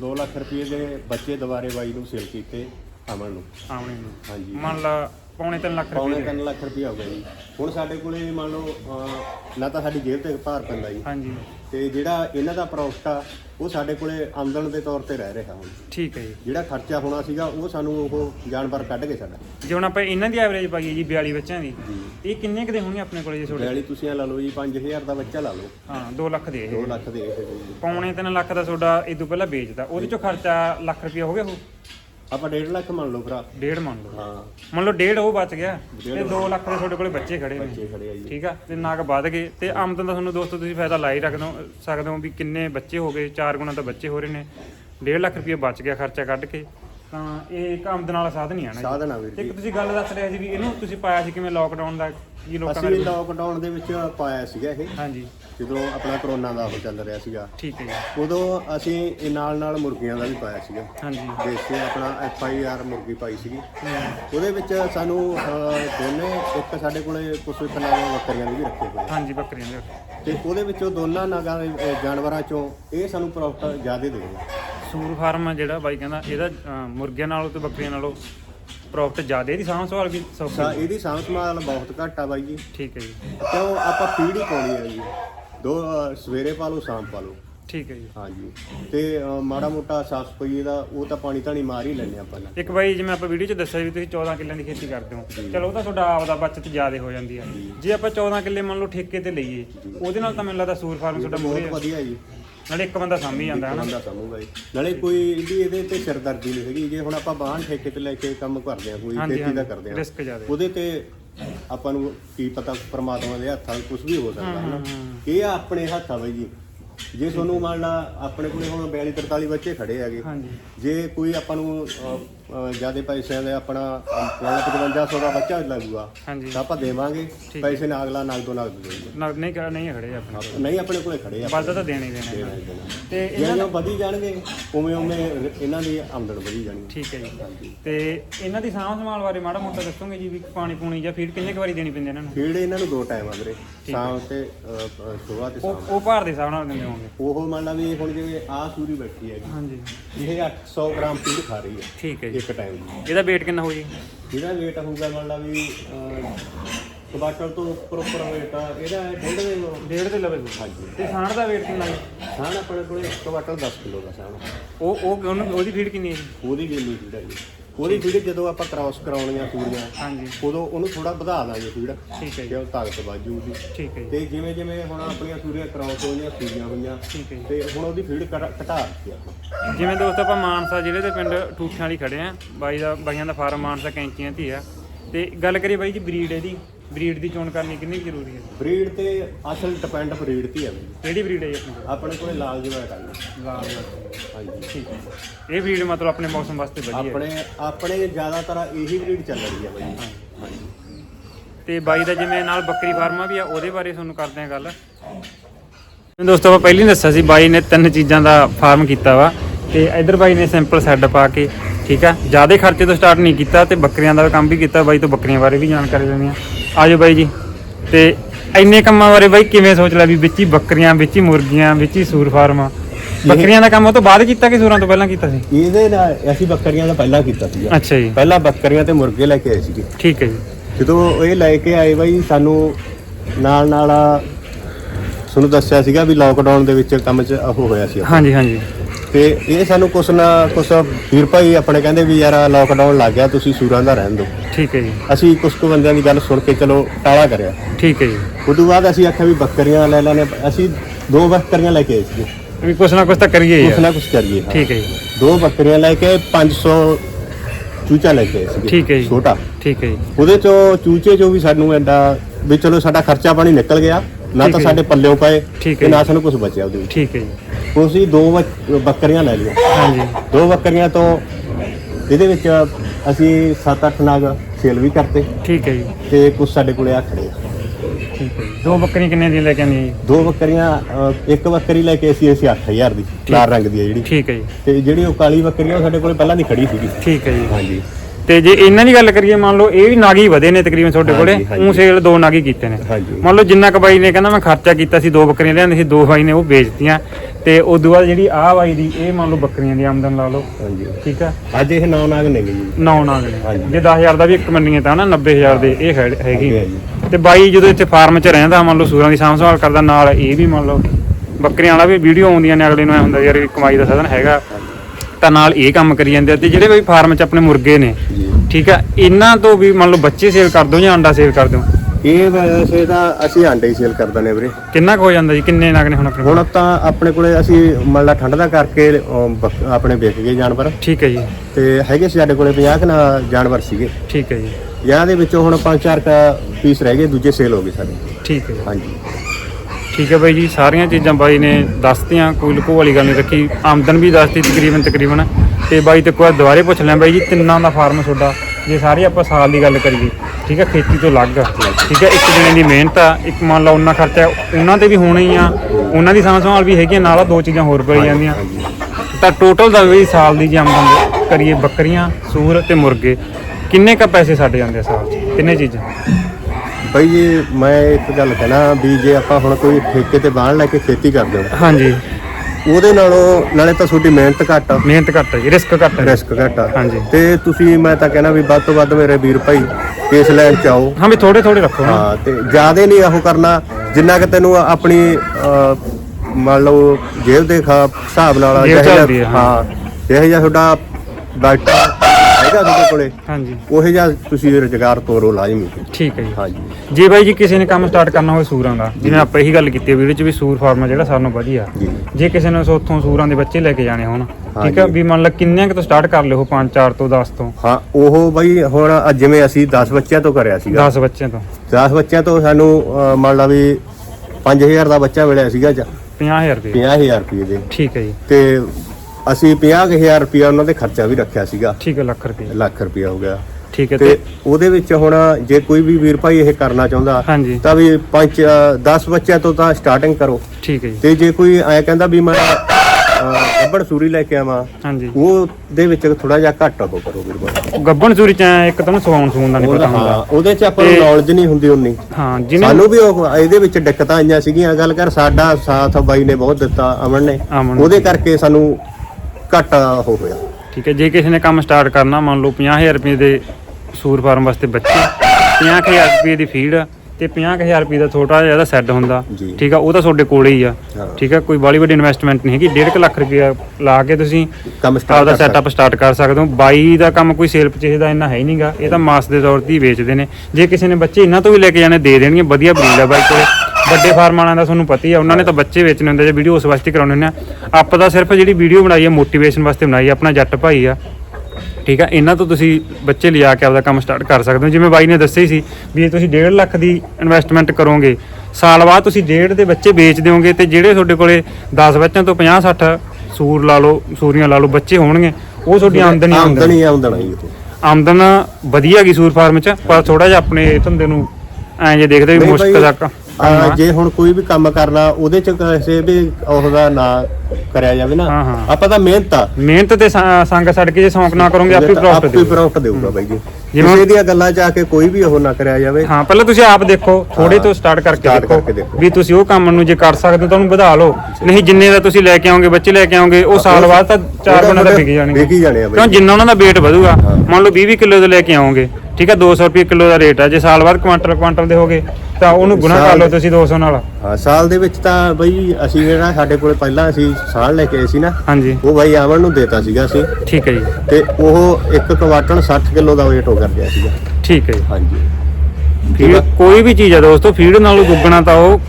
2 ਲੱਖ ਰੁਪਏ ਦੇ ਬੱਚੇ ਦੁਬਾਰੇ ਬਾਈ ਨੂੰ ਸੇਲ ਕੀਤੇ ਅਮਨ ਨੂੰ। ਆਮਣੇ ਨੂੰ। ਹਾਂਜੀ। ਮੰਨ ਲਾ ਪੌਣੇ 3 ਲੱਖ ਪੌਣੇ ਰੁਪਏ 3 ਲੱਖ ਰੁਪਇਆ ਹੋ ਗਿਆ ਜੀ। ਹੁਣ ਸਾਡੇ ਕੋਲੇ ਮੰਨ ਲਓ ਅਹ, ਨਾ ਤਾਂ ਸਾਡੀ ਜੇਬ ਤੇ ਭਾਰ ਪੈਂਦਾ ਜੀ। ਹਾਂਜੀ। ਤੇ ਜਿਹੜਾ ਇਹਨਾਂ ਦਾ ਪ੍ਰੋਫਿਟ ਆ ਉਹ ਸਾਡੇ ਕੋਲੇ ਆਮਦਨ ਦੇ ਤੌਰ ਤੇ ਰਹਿ ਰਿਹਾ ਹੁਣ। ਠੀਕ ਹੈ ਜੀ। ਜਿਹੜਾ ਖਰਚਾ ਹੋਣਾ ਸੀਗਾ ਉਹ ਸਾਨੂੰ ਉਹ ਜਾਨਵਰ ਕੱਢ ਕੇ ਸਾਡਾ। ਜੇ ਹੁਣ ਆਪਾਂ ਇਹਨਾਂ ਦੀ ਐਵਰੇਜ ਪਾਈਏ ਜੀ 42 ਬੱਚਿਆਂ ਦੀ ਇਹ ਕਿੰਨੇ ਕੁ ਦੇ ਹੋਣਗੇ ਆਪਣੇ ਕੋਲੇ ਜੀ ਤੁਹਾਡੇ? ਬਿਆਲੀ ਤੁਸੀਂ ਇਹ ਲਾ ਲਓ ਜੀ 5000 ਦਾ ਬੱਚਾ ਲਾ ਲਓ। ਹਾਂ 2 ਲੱਖ ਦੇ ਇਹ। 2 ਲੱਖ ਦੇ ਇਹ। ਪੌਣੇ 3 ਲੱਖ ਦਾ ਤੁਹਾਡਾ ਇਹ ਤੋਂ ਪਹਿਲਾਂ ਵੇਚਦਾ। ਉਹਦੇ ਚੋਂ ਖਰਚਾ ਲੱਖ ਰੁਪਇਆ ਹੋ ਗਿਆ ਉਹ ਆਪਾਂ 1.5 ਲੱਖ ਮੰਨ ਲਓ ਭਰਾ। ਡੇਢ ਮੰਨ ਲਓ। ਹਾਂ। ਮੰਨ ਲਓ ਡੇਢ ਉਹ ਬਚ ਗਿਆ ਤੇ 2 ਲੱਖ ਦੇ ਤੁਹਾਡੇ ਕੋਲੇ ਬੱਚੇ ਖੜੇ ਨੇ। ਬੱਚੇ ਖੜੇ ਆ ਜੀ। ਠੀਕ ਆ? ਤੇ ਨਾਗ ਵੱਧ ਗਏ। ਤੇ ਆਮਦਨ ਦਾ ਤੁਹਾਨੂੰ ਦੋਸਤੋ ਤੁਸੀਂ ਫਾਇਦਾ ਲਾ ਹੀ ਰੱਖਦੇ ਹੋ ਸਕਦੇ ਹੋ ਵੀ ਕਿੰਨੇ ਬੱਚੇ ਹੋ ਗਏ ਚਾਰ ਗੁਣਾ ਤਾਂ ਬੱਚੇ ਹੋ ਰਹੇ ਨੇ। 1.5 ਲੱਖ ਰੁਪਏ ਬਚ ਗਿਆ ਖਰਚਾ ਕੱਢ ਕੇ। ਤਾਂ ਇਹ ਇੱਕ ਆਮਦਨ ਵਾਲਾ ਸਾਧਨ ਹੀ ਆ ਨਾ ਜੀ। ਸਾਧਨ ਆ ਵੀਰ ਜੀ। ਇੱਕ ਤੁਸੀਂ ਗੱਲ ਦੱਸ ਰਹੇ ਸੀ ਵੀ ਇਹਨੂੰ ਤੁਸੀਂ ਪਾਇਆ ਸੀ ਕਿਵੇਂ ਲੋਕਡਾਊਨ ਦਾ ਕੀ ਲੋਕਾਂ ਅਸੀਂ ਦਾ ਲੋਕਡਾਊਨ ਦੇ ਵਿੱਚ ਪਾਇਆ ਸੀਗਾ ਇਹ। ਹਾਂਜੀ। ਜਦੋਂ ਆਪਣਾ ਕਰੋਨਾ ਦਾ ਉਹ ਚੱਲ ਰਿਹਾ ਸੀਗਾ। ਠੀਕ ਹੈ ਜੀ। ਉਦੋਂ ਅਸੀਂ ਇਹ ਨਾਲ ਨਾਲ ਮੁਰਗੀਆਂ ਦਾ ਵੀ ਪਾਇਆ ਸੀਗਾ। ਹਾਂਜੀ। ਦੇਸ਼ ਆਪਣਾ ਐਫ ਆਈ ਆਰ ਮੁਰਗੀ ਪਾਈ ਸੀਗੀ। ਉਹਦੇ ਵਿੱਚ ਸਾਨੂੰ ਅਹ, ਦੋਨੇ ਇੱਕ ਸਾਡੇ ਕੋਲੇ ਕੁਝ ਕਨਾਲਾਂ ਬੱਕਰੀਆਂ ਦੇ ਵੀ ਰੱਖੇ ਹੋਏ ਆ। ਹਾਂਜੀ ਬੱਕਰੀਆਂ ਦੇ ਤੇ ਉਹਦੇ ਵਿੱਚੋਂ ਦੋਨਾਂ ਨਾਗਾਂ ਦੇ ਅਹ, ਜਾਨਵਰਾਂ ਚੋਂ ਇਹ ਸਾਨੂੰ ਪ੍ਰੋਫਿਟ ਜ਼ਿਆਦਾ ਦੇ ਗਿਆ ਸੂਰ ਫਾਰਮ ਆ ਜਿਹੜਾ ਬਾਈ ਕਹਿੰਦਾ ਇਹਦਾ ਮੁਰਗੀਆਂ ਨਾਲੋਂ ਤੇ ਬੱਕਰੀਆਂ ਨਾਲੋਂ ਪ੍ਰੋਫਿਟ ਜ਼ਿਆਦਾ ਇਹਦੀ ਸਾਂਭ ਸੰਭਾਲ ਵੀ ਸਾ ਸੌਖੀ ਇਹਦੀ ਸਾਂਭ ਸੰਭਾਲ ਬਹੁਤ ਘੱਟ ਆ ਬਾਈ ਜੀ। ਠੀਕ ਹੈ ਜੀ। ਕਿਉਂ ਆਪਾਂ ਹੀ ਪਾਉਣੀ ਹੈ ਜੀ। ਦੋ ਸਵੇਰੇ ਪਾ ਲਓ ਸ਼ਾਮ ਪਾ ਲਓ। ਠੀਕ ਹੈ ਜੀ। ਹਾਂਜੀ। ਤੇ ਮਾੜਾ ਮੋਟਾ ਸਾਫ਼ ਸਫ਼ਾਈ ਦਾ ਉਹ ਤਾਂ ਪਾਣੀ ਧਾਣੀ ਮਾਰ ਹੀ ਲੈਂਦੇ ਆਪਾਂ ਨਾ। ਇੱਕ ਬਾਈ ਜਿਵੇਂ ਆਪਾਂ ਵੀਡੀਓ 'ਚ ਦੱਸਿਆ ਵੀ ਤੁਸੀਂ 14 ਕਿੱਲਿਆਂ ਦੀ ਖੇਤੀ ਕਰਦੇ ਹੋ। ਚਲੋ ਉਹ ਤਾਂ ਤੁਹਾਡਾ ਆਪ ਦਾ ਬਚਤ ਜ਼ਿਆਦਾ ਹੋ ਜਾਂਦੀ ਆ। ਜੇ। ਆਪਾਂ 14 ਕਿੱਲੇ ਮੰਨ ਲਓ ਠੇਕੇ ਤੇ ਲਈਏ ਉਹਦੇ ਨਾਲ ਤਾਂ ਮੈਨੂੰ ਲੱਗਦਾ ਸੂਰ ਫਾਰਮ ਤੁਹਾਡਾ ਬਹੁਤ ਮੋਰੇ ਵਧੀਆ ਜੀ। ਨਾਲੇ ਇੱਕ ਬੰਦਾ ਸਾਂਭੀ ਜਾਂਦਾ ਹਨਾ? ਬੰਦਾ ਸਮੂਗਾ ਜੀ। ਨਾਲੇ ਕੋਈ ਇਹਦੀ ਇਹਦੇ ਤੇ ਸਿਰਦਰਦੀ ਨਹੀਂ ਹੈਗੀ। ਜੇ ਹੁਣ ਆਪਾਂ ਬਾਹਨ ਠੇਕੇ ਤੇ ਲੈ ਕੇ ਕੰਮ ਕਰਦੇ ਆ ਕੋਈ ਹਾਂਜੀ ਖੇਤੀ ਦਾ ਹਾਂਜੀ। ਕਰਦੇ ਆ ਰਿਸਕ ਜ਼ਿਆਦਾ। ਉਹਦੇ ਤੇ ਆਪਾਂ ਨੂੰ ਕੀ ਪਤਾ ਪ੍ਰਮਾਤਮਾ ਦੇ ਹੱਥਾਂ ਕੁਝ ਵੀ ਹੋ ਸਕਦਾ ਹੈ ਨਾ ਇਹ ਆ ਆਪਣੇ ਹੱਥ ਆ ਬਾਈ ਜੀ ਜੇ ਤੁਹਾਨੂੰ ਮੰਨ ਲਾ ਆਪਣੇ ਕੋਲੇ ਹੁਣ 42 43 ਬੱਚੇ ਖੜੇ ਹੈਗੇ। ਹਾਂਜੀ। ਜੇ ਕੋਈ ਆਪਾਂ ਨੂੰ ਜ਼ਿਆਦਾ ਪੈਸਿਆਂ ਦੇ ਆਪਣਾ 5500 ਦਾ ਬੱਚਾ ਲੱਗੂਗਾ ਹਾਂਜੀ। ਤਾਂ ਆਪਾਂ ਦੇਵਾਂਗੇ। ਪੈਸੇ ਨਾਲ ਅਗਲਾ ਨਾਲ ਦੋ ਨਾਲ ਦੇ ਦੇਊਗਾ। ਨਾ ਨਹੀਂ ਕਰ- ਨਹੀਂ ਖੜੇ ਆਪਣੇ ਨਹੀਂ ਆਪਣੇ ਕੋਲੇ ਖੜੇ ਆ ਵੱਧ ਤਾਂ ਦੇਣੇ ਹੀ ਦੇਣੇ ਇਹਨਾਂ ਨੇ। ਤੇ ਜਿਵੇਂ ਜਿਵੇਂ ਵਧੀ ਜਾਣਗੇ ਉਵੇਂ ਉਵੇਂ ਇਹਨਾਂ ਦੀ ਆਮਦਨ ਵਧੀ ਜਾਣੀ ਠੀਕ ਹੈ ਜੀ। ਤੇ ਇਹਨਾਂ ਦੀ ਸਾਂਭ ਸੰਭਾਲ ਬਾਰੇ ਮਾੜਾ ਮੋਟਾ ਦੱਸੋਗੇ ਜੀ ਵੀ ਪਾਣੀ ਪੂਣੀ ਜਾਂ ਫੀਡ ਕਿੰਨੇ ਕੁ ਵਾਰੀ ਦੇਣੀ ਪੈਂਦੀ ਇਹਨਾਂ ਨੂੰ? ਫੀਡ ਇਹਨਾਂ ਨੂੰ ਦੋ ਟਾਈਮ ਆ ਵੀਰੇ। ਸ਼ਾਮ ਤੇ ਸੁਬਾਹ ਤੇ ਸ਼ਾਮ ਉਹ ਉਹ ਭਾਰ ਦੇ ਹਿਸਾਬ ਨਾਲ ਦਿੰਦੇ ਹੋਣਗੇ। ਉਹ ਮੰਨ ਲਾ ਵੀ ਹੁਣ ਜਿਵੇਂ ਆਹ ਸੂਰੀ ਬੈਠੀ ਹੈਗੀ। ਹਾਂਜੀ। ਇਹ 800 ਗ੍ਰਾਮ ਫੀਡ ਖਾ ਰਹੀ ਹੈ। ਠੀਕ ਹੈ ਜੀ। ਇੱਕ ਟਾਈਮ ਇਹਦਾ weight ਕਿੰਨਾ ਹੋ ਜੀ? ਇਹਦਾ weight ਹੋਊਗਾ ਮੰਨ ਲਾ ਵੀ ਕਬਾਟਲ ਤੋਂ ਉੱਪਰ ਉੱਪਰ weight ਆ ਇਹਦਾ ਡੇਢ ਦੇ ਡੇਢ ਦੇ ਲਵੇ ਹਾਂਜੀ। ਤੇ ਸਾਂਢ ਦਾ weight ਕਿੰਨਾ ਜੀ? ਸਾਨ ਆਪਣੇ ਕੋਲੇ ਕਬਾਟਲ 10 ਕਿਲੋ ਦਾ ਸਾਨ ਉਹ ਉਹ ਉਹਦੀ ਫੀਡ ਕਿੰਨੀ ਹੈ ਜੀ? ਉਹਦੀ ਜਿੰਨੀ ਫੀਡ ਹੈ ਜੀ। ਉਹਦੀ ਫੀਡ ਜਦੋਂ ਆਪਾਂ ਕ੍ਰਾਸ ਕਰਾਉਣੀਆਂ ਸੂਰੀਆਂ ਹਾਂਜੀ। ਉਦੋਂ ਉਹਨੂੰ ਥੋੜਾ ਵਧਾ ਦਾਂਗੇ ਫੀਡ ਠੀਕ ਹੈ ਜੀ। ਕਿਉਂ ਤਾਕਤ ਵਾਜੂ ਉਹਦੀ ਠੀਕ ਹੈ ਜੀ। ਤੇ ਜਿਵੇਂ ਜਿਵੇਂ ਹੁਣ ਆਪਣੀਆਂ ਸੂਰੀਆਂ ਕ੍ਰਾਸ ਹੋਈਆਂ ਸੂਰੀਆਂ ਹੋਈਆਂ ਠੀਕ ਹੈ ਜੀ। ਤੇ ਹੁਣ ਉਹਦੀ ਫੀਡ ਘਟਾ ਦਿੱਤੀ ਆਪਾਂ। ਜਿਵੇਂ ਦੋਸਤੋ ਆਪਾਂ ਮਾਨਸਾ ਜ਼ਿਲ੍ਹੇ ਦੇ ਪਿੰਡ ਠੂਠਿਆਂ ਵਾਲੀ ਖੜੇ ਆ ਬਾਈ ਦਾ ਬਾਈਆਂ ਦਾ ਫਾਰਮ ਮਾਨਸਾ ਕੈਂਚੀਆਂ ਧੀ ਆ ਤੇ ਗੱਲ ਕਰੀਏ ਬਾਈ ਜੀ ਬਰੀਡ ਇਹਦੀ। ਬਰੀਡ ਦੀ ਚੋਣ ਕਰਨੀ ਕਿੰਨੀ ਕੁ ਜ਼ਰੂਰੀ ਹੈ? ਬਰੀਡ ਤੇ ਅਸਲ ਡਿਪੈਂਡ ਬਰੀਡ ਤੇ ਹੈ ਬਈ। ਕਿਹੜੀ ਬਰੀਡ ਹੈ ਜੀ ਆਪਣੇ? ਕੋਲ ਆਪਣੇ ਕੋਲੇ ਲਾਲ ਜਵਾਟ ਆ ਜੀ। ਲਾਲ ਹਾਂਜੀ। ਠੀਕ ਹੈ ਇਹ ਬਰੀਡ ਮਤਲਬ ਆਪਣੇ ਮੌਸਮ ਵਾਸਤੇ ਵਧੀਆ ਹੈ। ਆਪਣੇ ਆਪਣੇ ਜ਼ਿਆਦਾਤਰ ਇਹੀ ਬਰੀਡ ਚੱਲ ਰਹੀ ਹੈ ਬਾਈ। ਹਾਂਜੀ। ਤੇ ਬਾਈ ਦਾ ਜਿਵੇਂ ਨਾਲ ਬੱਕਰੀ ਫਾਰਮਾਂ ਵੀ ਆ ਉਹਦੇ ਬਾਰੇ ਤੁਹਾਨੂੰ ਕਰਦੇ ਆ ਗੱਲ। ਦੋਸਤੋ ਆਪਾਂ ਪਹਿਲਾਂ ਹੀ ਦੱਸਿਆ ਸੀ ਬਾਈ ਨੇ ਤਿੰਨ ਚੀਜ਼ਾਂ ਦਾ ਫਾਰਮ ਕੀਤਾ ਵਾ। ਤੇ ਇਧਰ ਬਾਈ ਨੇ ਸਿੰਪਲ ਸੈੱਡ ਪਾ ਕੇ ਠੀਕ ਆ? ਜ਼ਿਆਦਾ ਖਰਚੇ ਤੋਂ ਸਟਾਰਟ ਨਹੀਂ ਕੀਤਾ ਤੇ ਬੱਕਰੀਆਂ ਦਾ ਕੰਮ ਵੀ ਕੀਤਾ। ਬਾਈ ਤੋਂ ਬੱਕਰੀਆਂ ਬਾਰੇ ਵੀ ਜਾਣਕਾਰੀ ਲੈਣੀ ਆ ਆਜੋ ਬਾਈ ਜੀ। ਤੇ ਇੰਨੇ ਕੰਮਾਂ ਬਾਰੇ ਬਾਈ ਕਿਵੇਂ ਸੋਚ ਲਿਆ ਵੀ ਵਿੱਚ ਹੀ ਬੱਕਰੀਆਂ ਵਿੱਚ ਹੀ ਮੁਰਗੀਆਂ ਵਿੱਚ ਹੀ ਸੂਰ ਫਾਰਮ ਬੱਕਰੀਆਂ ਦਾ ਕੰਮ ਉਹ ਤੋਂ ਬਾਅਦ ਕੀਤਾ ਕਿ ਸੂਰਾਂ ਤੋਂ ਪਹਿਲਾਂ ਕੀਤਾ ਸੀ? ਇਹਦੇ ਨਾਲ ਅਸੀਂ ਬੱਕਰੀਆਂ ਦਾ ਪਹਿਲਾਂ ਕੀਤਾ ਸੀਗਾ। ਅੱਛਾ ਜੀ। ਪਹਿਲਾਂ ਬੱਕਰੀਆਂ ਤੇ ਮੁਰਗੇ ਲੈ ਕੇ ਆਏ ਸੀਗੇ। ਠੀਕ ਹੈ ਜੀ। ਜਦੋਂ ਇਹ ਲੈ ਕੇ ਆਏ ਬਾਈ ਸਾਨੂੰ ਨਾਲ ਨਾਲ ਤੁਹਾਨੂੰ ਦੱਸਿਆ ਸੀਗਾ ਵੀ ਲੋਕਡਾਊਨ ਦੇ ਵਿੱਚ ਕੰਮ 'ਚ ਉਹ ਹੋਇਆ ਸੀ ਹਾਂਜੀ ਹਾਂਜੀ। ਤੇ ਇਹ ਸਾਨੂੰ ਕੁਛ ਨਾ ਕੁਛ ਵੀਰ ਭਾਈ ਆਪਣੇ ਕਹਿੰਦੇ ਵੀ ਯਾਰ ਲੋਕਡਾਊਨ ਲੱਗ ਗਿਆ ਤੁਸੀਂ ਸੂਰਾਂ ਦਾ ਰਹਿਣ ਦਿਓ। ਠੀਕ ਹੈ ਜੀ। ਅਸੀਂ ਕੁਝ ਕੁ ਬੰਦਿਆਂ ਦੀ ਗੱਲ ਸੁਣ ਕੇ ਚਲੋ ਟਾਲਾ ਕਰਿਆ। ਠੀਕ ਹੈ ਜੀ। ਉਦੋਂ ਬਾਅਦ ਅਸੀਂ ਆਖਿਆ ਵੀ ਬੱਕਰੀਆਂ ਲੈ ਲੈਣੇ ਅਸੀਂ ਦੋ ਬੱਕਰੀਆਂ ਲੈ ਕੇ ਆਏ ਵੀ ਕੁਛ ਨਾ ਕੁਛ ਤਾਂ ਕਰੀਏ ਕੁਛ ਯਾਰ। ਨਾ ਕੁਛ ਕਰੀਏ ਹਾਂ। ਠੀਕ ਹੈ ਜੀ। ਦੋ ਬੱਕਰੀਆਂ ਲੈ ਕੇ 500 ਚੂਚਾ ਲੈ ਕੇ ਆਏ ਸੀਗੇ। ਠੀਕ ਹੈ ਜੀ। ਛੋਟਾ। ਠੀਕ ਹੈ ਜੀ। ਉਹਦੇ ਚੋਂ ਚੂਚੇ ਚੋਂ ਵੀ ਸਾਨੂੰ ਐਡਾ ਵੀ ਚਲੋ ਸਾਡਾ ਖਰਚਾ ਪਾਣੀ ਨਿਕਲ ਗਿਆ। ਨਾ ਠੀਕ ਤਾਂ ਹੈ ਸਾਡੇ ਪੱਲਿਓ ਪਏ ਠੀਕ ਤੇ ਹੈ ਨਾ ਸਾਨੂੰ ਕੁਝ ਬਚਿਆ ਉਹਦੇ ਵਿੱਚ। ਠੀਕ ਹੈ ਜੀ। ਅਸੀਂ ਦੋ ਬੱਕ- ਬੱਕਰੀਆਂ ਲੈ ਲਈਆਂ ਹਾਂਜੀ। ਦੋ ਬੱਕਰੀਆਂ ਤੋਂ ਇਹਦੇ ਵਿੱਚ ਅਸੀਂ 7-8 ਨਾਗ ਸੇਲ ਵੀ ਕਰਤੇ। ਠੀਕ ਹੈ ਜੀ। ਤੇ ਕੁਝ ਸਾਡੇ ਕੋਲੇ ਆ ਖੜੇ ਆ ਠੀਕ ਹੈ ਜੀ। ਦੋ ਬੱਕਰੀਆਂ ਕਿੰਨੇ ਦੀਆਂ ਲੈ ਕੇ ਆਂਦੀ ਜੀ? ਦੋ ਬੱਕਰੀਆਂ ਅ, ਇੱਕ ਬੱਕਰੀ ਲੈ ਕੇ ਅਸੀਂ ਅਸੀਂ 8000 ਦੀ ਲਾਲ ਰੰਗ ਦੀ ਹੈ ਜਿਹੜੀ। ਠੀਕ ਹੈ ਜੀ। ਤੇ ਜਿਹੜੀ ਉਹ ਕਾਲੀ ਬੱਕਰੀ ਆ ਉਹ ਸਾਡੇ ਕੋਲੇ ਪਹਿਲਾਂ ਦੀ ਖੜੀ ਸੀਗੀ। ਠੀਕ ਹੈ ਜੀ। ਹਾਂਜੀ। ਤੇ ਜੇ ਇਹਨਾਂ ਦੀ ਗੱਲ ਕਰੀਏ ਮੰਨ ਲਓ ਇਹ ਵੀ ਨਾਗੀ ਵਧੇ ਨੇ ਤਕਰੀਬਨ ਤੁਹਾਡੇ ਕੋਲੇ ਹਾਂਜੀ, ਹਾਂਜੀ। ਉਹ ਸੇਲ ਦੋ ਨਾਗੀ ਕੀਤੇ ਨੇ। ਹਾਂਜੀ। ਮੰਨ ਲਓ ਜਿੰਨਾ ਕੁ ਬਾਈ ਨੇ ਕਹਿੰਦਾ ਮੈਂ ਖਰਚਾ ਕੀਤਾ ਸੀ ਦੋ ਬੱਕਰੀਆਂ ਲਿਆਂਦੇ ਸੀ ਦੋ ਬਾਈ ਨੇ ਉਹ ਵੇਚਤੀਆਂ। ਤੇ ਉਦੋਂ ਬਾਅਦ ਜਿਹੜੀ ਆਹ ਬਾਈ ਦੀ ਇਹ ਮੰਨ ਲਓ ਬੱਕਰੀਆਂ ਦੀ ਆਮਦਨ ਲਾ ਲਓ। ਹਾਂਜੀ। ਠੀਕ ਆ? ਅੱਜ ਇਹ ਨੌ ਨਾਗ ਨੇਗੇ ਜੀ। ਨੌ ਨਾਗ ਨੇ। ਜੇ 10000 ਦਾ ਵੀ ਇੱਕ ਮੰਨੀਏ ਤਾਂ ਨਾ 90000 ਦੇ ਇਹ ਹੈਗੀ। ਹੈਗੇ ਆ ਜੀ। ਤੇ ਬਾਈ ਜਦੋਂ ਇੱਥੇ ਫਾਰਮ 'ਚ ਰਹਿੰਦਾ ਮੰਨ ਲਓ ਸੂਰਾਂ ਦੀ ਸਾਂਭ ਸੰਭਾਲ ਕਰਦਾ ਨਾਲ ਇਹ ਵੀ ਮੰਨ ਲਓ ਬੱਕਰੀਆਂ ਵਾਲਾ ਵੀ ਵੀਡੀਓ ਆਉਂਦੀਆਂ ਨੇ ਅਗਲੇ ਨੂੰ ਐ ਹੁੰਦਾ ਯਾਰ ਇਹ ਕਮਾਈ ਦਾ ਸਾਧਨ ਹੈਗਾ। ਤਾਂ ਨਾਲ ਇਹ ਕੰਮ ਕਰੀ ਜਾਂਦੇ ਆ। ਤੇ ਜਿਹੜੇ ਬਈ ਫਾਰਮ 'ਚ ਆਪਣੇ ਮੁਰਗੇ ਨੇ ਜੀ। ਠੀਕ ਆ ਇਹਨਾਂ ਤੋਂ ਵੀ ਮੰਨ ਲਓ ਬੱਚੇ ਸੇਲ ਕਰ ਦੋ ਜਾਂ ਅੰਡਾ ਸੇਲ ਕਰ ਦਿਓ। ਇਹ ਵੈਸੇ ਤਾਂ ਅਸੀਂ ਆਂਡੇ ਹੀ ਸੇਲ ਕਰਦੇ ਨੇ ਵੀਰੇ। ਕਿੰਨਾ ਕੁ ਹੋ ਜਾਂਦਾ ਜੀ? ਕਿੰਨੇ ਨਗ ਨੇ ਹੁਣ ਆਪਣੇ ਕੋਲ? ਹੁਣ ਤਾਂ ਆਪਣੇ ਕੋਲੇ ਅਸੀਂ ਮੰਨ ਲਾ ਠੰਡ ਦਾ ਕਰਕੇ ਅਹ, ਬੱਕ- ਆਪਣੇ ਵੇਚ ਗਏ ਜਾਨਵਰ। ਠੀਕ ਹੈ ਜੀ। ਤੇ ਹੈਗੇ ਸੀ ਸਾਡੇ ਕੋਲੇ 50 ਕੁ ਨਾ ਜਾਨਵਰ ਸੀਗੇ। ਠੀਕ ਹੈ ਜੀ। ਵਿਆਹ ਦੇ ਵਿੱਚੋਂ ਹੁਣ 5-4 ਕ ਪੀਸ ਰਹਿ ਗਏ ਦੂਜੇ ਸੇਲ ਹੋ ਗਏ ਸਾਡੇ ਠੀਕ ਹੈ ਜੀ। ਹਾਂਜੀ। ਠੀਕ ਹੈ ਬਾਈ ਜੀ ਸਾਰੀਆਂ ਚੀਜ਼ਾਂ ਬਾਈ ਨੇ ਦੱਸਤੀਆਂ ਕੋਈ ਲੁਕੋ ਵਾਲੀ ਗੱਲ ਨਹੀਂ ਰੱਖੀ। ਆਮਦਨ ਵੀ ਦੱਸਤੀ ਤਕਰੀਬਨ ਤਕਰੀਬਨ। ਤੇ ਬਾਈ ਤੇ ਕੋਈ ਦੁਬਾਰੇ ਪੁੱਛ ਲਿਆ ਬਾਈ ਜੀ ਤਿੰਨਾਂ ਦਾ ਫਾਰਮ ਤੁਹਾਡਾ। ਜੇ ਸਾਰੇ ਆਪਾਂ ਸਾਲ ਦੀ ਗੱਲ ਕਰੀਏ ਠੀਕ ਹੈ ਖੇਤੀ ਤੋਂ ਅਲੱਗ। ਠੀਕ ਹੈ ਇੱਕ ਦਿਨ ਦੀ ਮਿਹਨਤ ਆ ਇੱਕ ਮੰਨ ਲਓ ਉਹਨਾਂ ਖਰਚਾ ਉਹਨਾਂ ਤੇ ਵੀ ਹੋਣਾ ਹੀ ਆ। ਉਹਨਾਂ ਦੀ ਸਾਂਭ ਸੰਭਾਲ ਵੀ ਹੈਗੀ ਆ, ਨਾਲ ਆ ਦੋ ਚੀਜ਼ਾਂ ਹੋਰ ਪਈ ਜਾਂਦੀਆਂ। ਤਾਂ ਟੋਟਲ ਦਾ ਵੀ ਸਾਲ ਦੀ ਜੇ ਆਮਦਨ ਕਰੀਏ ਬੱਕਰੀਆਂ ਸੂਰ ਤੇ ਮੁਰਗੇ ਕਿੰਨੇ ਕ ਪੈਸੇ ਸਾਡੇ ਜਾਂਦੇ ਆ ਸਾਲ 'ਚ? ਤਿੰਨੇ ਚੀਜ਼ਾਂ? ਬਾਈ ਜੀ ਮੈਂ ਇੱਕ ਗੱਲ ਕਹਿਣਾ ਵੀ ਜੇ ਆਪਾਂ ਹੁਣ ਕੋਈ ਠੇਕੇ ਤੇ ਬਾਹਰ ਲੈ ਕੇ ਖੇਤੀ ਕਰਦੇ ਹਾਂ ਹਾਂਜੀ। ਉਹਦੇ ਨਾਲੋਂ ਨਾਲੇ ਤਾਂ ਤੁਹਾਡੀ ਮਿਹਨਤ ਘੱਟ ਆ। ਮਿਹਨਤ ਘੱਟ ਹੈ ਜੀ ਰਿਸਕ ਘੱਟ ਹੈ ਰਿਸਕ ਘੱਟ ਆ। ਹਾਂਜੀ। ਤੇ ਤੁਸੀਂ ਮੈਂ ਤਾਂ ਕਹਿਣਾ ਵੀ ਵੱਧ ਤੋਂ ਵੱਧ ਮੇਰੇ ਵੀਰ ਭਾਈ ਇਸ ਲਾਈਨ ਚ ਆਓ ਹਾਂ ਵੀ ਥੋੜੇ ਥੋੜੇ ਰੱਖੋ ਨਾ। ਹਾਂ ਤੇ ਜਿਆਦੇ ਨਹੀਂ ਉਹ ਕਰਨਾ ਜਿੰਨਾ ਕਿ ਤੈਨੂੰ ਆਪਣੀ ਅਹ, ਮੰਨ ਲਓ ਜੇਬ ਦੇ ਖਾ ਹਿਸਾਬ ਨਾਲ ਜੇਬ ਚੱਲਦੀ ਹੈ, ਹਾਂ। ਹਾਂ ਜਿਹੋ ਜਿਹਾ ਤੁਹਾਡਾ ਡਾਟਾ ਹੈਗਾ ਤੁਹਾਡੇ ਕੋਲੇ? ਹਾਂਜੀ। ਉਹੇ ਜਿਹਾ ਤੁਸੀਂ ਰੁਜ਼ਗਾਰ ਤੋਰੋ ਲਾਜ਼ਮੀ। ਠੀਕ ਹੈ ਜੀ। ਹਾਂਜੀ। ਜੇ ਬਾਈ ਜੀ ਕਿਸੇ ਨੇ ਕੰਮ ਸਟਾਰਟ ਕਰਨਾ ਹੋਵੇ ਸੂਰਾਂ ਦਾ ਜਿਵੇਂ ਆਪਾਂ ਇਹੀ ਗੱਲ ਕੀਤੀ ਹੈ ਵੀਡੀਓ 'ਚ ਵੀ ਸੂਰ ਫਾਰਮ ਜਿਹੜਾ ਸਾਨੂੰ ਵਧੀਆ। ਜੀ। ਜੇ ਕਿਸੇ ਨੇ ਉੱਥੋਂ ਸੂਰਾਂ ਦੇ ਬੱਚੇ ਲੈ ਕੇ ਜਾਣੇ ਹੋਣ ਠੀਕ ਹੈ ਹਾਂਜੀ। ਵੀ ਮੰਨ ਲਾ ਕਿੰਨੇ ਕੁ ਤੋਂ ਸਟਾਰਟ ਕਰ ਲਿਓ 5 4 ਤੋਂ 10 ਤੋਂ? ਹਾਂ ਉਹ ਬਾਈ ਹੁਣ ਅੱਜ ਜਿਵੇਂ ਅਸੀਂ 10 ਬੱਚਿਆਂ ਤੋਂ ਕਰਿਆ ਸੀਗਾ। 10 ਬੱਚਿਆਂ ਤੋਂ। 10 ਬੱਚਿਆਂ ਤੋਂ ਸਾਨੂੰ ਅਹ, ਮੰਨ ਲਾ ਵੀ 5000 ਦਾ ਬੱਚਾ ਮਿਲਿਆ ਸੀਗਾ ਜਾਂ 50000 ਰੁਪਏ 50000 ਰੁਪਏ ਦੇ। ਠੀਕ ਹੈ ਜੀ। ਤੇ ਅਸੀਂ 50000 ਰੁਪਏ ਉਹਨਾਂ ਦੇ ਖਰਚਾ ਵੀ ਰੱਖਿਆ ਸੀਗਾ। ਠੀਕ ਹੈ ਲੱਖ ਰੁਪਏ ਲੱਖ ਰੁਪਏ ਹੋ ਗਿਆ। ਠੀਕ ਹੈ ਤੇ ਉਹਦੇ ਵਿੱਚ ਹੁਣ ਜੇ ਕੋਈ ਵੀ ਵੀਰ ਭਾਈ ਇਹ ਕਰਨਾ ਚਾਹੁੰਦਾ ਤਾਂ ਵੀ 5 10 ਬੱਚਿਆਂ ਤੋਂ ਤਾਂ ਸਟਾਰਟਿੰਗ ਕਰੋ। ਠੀਕ ਹੈ ਜੀ। ਤੇ ਜੇ ਕੋਈ ਐ ਕਹਿੰਦਾ ਵੀ ਮੈਂ ਗੱਬੜ ਸੂਰੀ ਲੈ ਕੇ ਆਵਾਂ ਹਾਂਜੀ। ਉਹ ਦੇ ਵਿੱਚ ਥੋੜਾ ਜਿਹਾ ਘੱਟ ਉਹ ਕਰੋ ਵੀਰ ਭਾਈ। ਗੱਬਣ ਸੂਰੀ ਚ ਐਂ ਇੱਕ ਤਾਂ ਸਵਾਉਣ ਸੂਣ ਦਾ ਨਹੀਂ ਪਤਾ ਹਾਂ ਹੁੰਦਾ। ਉਹਦੇ ਚ ਆਪਾਂ ਨੂੰ ਨੌਲੇਜ ਨਹੀਂ ਹੁੰਦੀ ਉਨੀ। ਹਾਂ ਜਿਹਨੇ ਸਾਨੂੰ ਵੀ ਉਹ ਇਹਦੇ ਵਿੱਚ ਦਿੱਕਤਾਂ ਆਈਆਂ ਸੀਗੀਆਂ। ਗੱਲ ਕਰ ਸਾਡਾ ਸਾਥ ਬਾਈ ਨੇ ਬਹੁਤ ਦਿੱਤਾ ਅਮਨ ਨੇ। ਉਹਦੇ ਕਰਕੇ ਸਾਨੂੰ ਘੱਟ ਉਹ ਹੋਇਆ। ਠੀਕ ਹੈ ਜੇ ਕਿਸੇ ਨੇ ਕੰਮ ਸਟਾਰਟ ਕਰਨਾ ਮੰਨ ਲਓ 50000 ਰੁਪਏ ਦੇ ਸੂਰ ਫਾਰਮ ਵਾਸਤੇ ਬੱਚੇ 50000 ਰੁਪਏ ਦੀ ਫੀਡ ਤੇ 50000 ਰੁਪਏ ਦਾ ਛੋਟਾ ਜਿਹਾ ਸੈੱਟ ਹੁੰਦਾ ਜੀ। ਠੀਕ ਆ ਉਹ ਤਾਂ ਤੁਹਾਡੇ ਕੋਲੇ ਹੀ ਆ। ਹਾਂ। ਠੀਕ ਆ ਕੋਈ ਬਾਲੀ ਵੱਡੀ ਇਨਵੈਸਟਮੈਂਟ ਨਹੀਂ ਹੈਗੀ 1.5 ਲੱਖ ਰੁਪਏ ਲਾ ਕੇ ਤੁਸੀਂ ਕੰਮ ਸਟਾਰਟ ਆਪਦਾ ਸੈਟਅਪ ਸਟਾਰਟ ਕਰ ਸਕਦੇ ਹੋ। ਬਾਈ ਦਾ ਕੰਮ ਕੋਈ ਸੇਲ ਪਰਚੇਸ ਦਾ ਇੰਨਾ ਹੈ ਹੀ ਨਹੀਂਗਾ ਇਹ ਤਾਂ ਮਾਸ ਦੇ ਤੌਰ ਤੇ ਹੀ ਵੇਚਦੇ ਨੇ। ਜੇ ਕਿਸੇ ਨੇ ਬੱਚੇ ਇਹਨਾਂ ਤੋਂ ਵੀ ਲੈ ਕੇ ਜਾਣੇ ਦੇ ਦੇਣਗੇ ਵਧੀਆ ਬਰੀਡ ਆ ਬਾਈ ਕੋਲੇ। ਵੱਡੇ ਫਾਰਮ ਵਾਲਿਆਂ ਦਾ ਤੁਹਾਨੂੰ ਪਤਾ ਹੀ ਆ ਉਹਨਾਂ ਨੇ ਤਾਂ ਬੱਚੇ ਵੇਚਣੇ ਹੁੰਦੇ ਜੇ ਵੀਡੀਓ ਉਸ ਵਾਸਤੇ ਕਰਾਉਣੇ ਹੁੰਦੇ ਆ। ਆਪਾਂ ਤਾਂ ਸਿਰਫ ਜਿਹੜੀ ਵੀਡੀਓ ਬਣਾਈ ਹੈ ਮੋਟੀਵੇਸ਼ਨ ਵਾਸਤੇ ਬਣਾਈ ਆ ਆਪਣਾ ਜੱਟ ਭਾਈ ਆ। ਠੀਕ ਆ ਇਹਨਾਂ ਤੋਂ ਤੁਸੀਂ ਬੱਚੇ ਲਿਆ ਕੇ ਆਪਦਾ ਕੰਮ ਸਟਾਰਟ ਕਰ ਸਕਦੇ ਹੋ। ਜਿਵੇਂ ਬਾਈ ਨੇ ਦੱਸਿਆ ਹੀ ਸੀ ਵੀ ਜੇ ਤੁਸੀਂ 1.5 ਲੱਖ ਦੀ ਇਨਵੈਸਟਮੈਂਟ ਕਰੋਗੇ ਸਾਲ ਬਾਅਦ ਤੁਸੀਂ 1.5 ਦੇ ਬੱਚੇ ਵੇਚ ਦਿਓਗੇ ਤੇ ਜਿਹੜੇ ਤੁਹਾਡੇ ਕੋਲੇ 10 ਬੱਚਿਆਂ ਤੋਂ 50 60 ਸੂਰ ਲਾ ਲਓ ਸੂਰੀਆਂ ਲਾ ਲਓ ਬੱਚੇ ਹੋਣਗੇ ਉਹ ਤੁਹਾਡੀ ਆਮਦਨੀ ਆਮਦਨ ਆਮਦਨੀ ਆਈ ਉਹ ਆਮਦਨ ਵਧੀਆ ਗਈ ਸੂਰ ਫਾਰਮ ਚ ਪਰ ਥੋੜਾ ਜਿਹਾ ਆਪਣੇ ਧੰਦੇ ਨੂੰ ਐਂ ਜੇ ਦੇਖਦੇ ਵੀ ਮੁਸ਼ਕਲ ਆ। ਆ, ਜੇ ਹੁਣ ਕੋਈ ਵੀ ਕੰਮ ਕਰਨਾ ਉਹਦੇ ਚ ਕਿਸੇ ਵੀ ਉਹਦਾ ਨਾ ਕਰਿਆ ਜਾਵੇ ਨਾ। ਹਾਂ, ਹਾਂ। ਆਪਾਂ ਤਾਂ ਮਿਹਨਤ ਆ। ਮਿਹਨਤ ਤੇ ਸੰ- ਸੰਗ ਛੱਡ ਕੇ ਜੇ ਸ਼ੌਂਕ ਨਾ ਕਰੋਗੇ ਆਪੇ ਪ੍ਰੋਫਿਟ ਆਪੇ ਦੇ ਪ੍ਰੋਫਿਟ ਦੇਊਗਾ ਬਾਈ ਜੀ। ਜਿਵੇਂ- ਕਿਸੇ ਦੀਆਂ ਗੱਲਾਂ ਚ ਆ ਕੇ ਕੋਈ ਵੀ ਉਹ ਨਾ ਕਰਿਆ ਜਾਵੇ। ਹਾਂ ਪਹਿਲਾਂ ਤੁਸੀਂ ਆਪ ਦੇਖੋ ਥੋੜੇ ਤੋਂ ਸਟਾਰਟ ਕਰਕੇ start ਕਰਕੇ ਦੇਖੋ। ਦੇਖੋ। ਵੀ ਤੁਸੀਂ ਉਹ ਕੰਮ ਨੂੰ ਜੇ ਕਰ ਸਕਦੇ ਹੋ ਤਾਂ ਉਹਨੂੰ ਵਧਾ ਲਓ। ਨਹੀਂ ਜਿੰਨੇ ਦਾ ਤੁਸੀਂ ਲੈ ਕੇ ਆਓਗੇ ਬੱਚੇ ਲੈ ਕੇ ਆਓਗੇ ਉਹ ਸਾਲ ਬਾਅਦ ਤਾਂ ਚਾਰ ਉਹਦਾ ਗੁਣਾ ਦਾ ਵਿਕ ਜਾਣਗੇ। ਵਿਕ ਹੀ ਜਾਣੇ ਆ ਕਿਉਂ? ਬਾਈ ਜਿੰਨਾ ਉਹਨਾਂ ਦਾ weight ਵਧੂਗਾ। ਮੰਨ ਲਓ 20 ਕਿਲੋ ਦੇ ਲੈ ਕੇ ਆਓਗੇ ਠੀਕ ਹੈ 200 ਰੁਪਏ ਕਿਲੋ ਦਾ ਰੇਟ ਆ। ਜੇ ਸਾਲ ਬਾਅਦ ਕੁਆਂਟਲ ਕੁਆਂਟਲ ਦੇ ਹੋਗੇ ਤਾਂ ਉਹਨੂੰ ਗੁਣਾ ਕਰ ਲਓ ਤੁਸੀਂ 200 ਨਾਲ। ਹਾਂ ਸਾਲ ਦੇ ਵਿੱਚ ਤਾਂ ਬਈ ਅਸੀਂ ਜਿਹੜਾ ਸਾਡੇ ਕੋਲੇ ਪਹਿਲਾਂ ਅਸੀਂ ਸਾਲ ਲੈ ਕੇ ਆਏ ਸੀ ਨਾ ਹਾਂਜੀ। ਉਹ ਬਾਈ ਆਵਣ ਨੂੰ ਦੇਤਾ ਸੀਗਾ ਅਸੀਂ। ਠੀਕ ਹੈ ਜੀ। ਤੇ ਉਹ ਇੱਕ ਕੁਆਟਲ 60 ਕਿਲੋ ਦਾ weight ਹੋ ਕਰ ਗਿਆ ਸੀਗਾ। ਠੀਕ ਹੈ ਜੀ। ਹਾਂਜੀ। ਫੀਡ ਕੋਈ ਵੀ ਚੀਜ਼ ਆ ਦੋਸਤੋ ਫੀਡ ਨਾਲੋਂ ਦੁੱਗਣਾ ਤਾਂ ਉਹ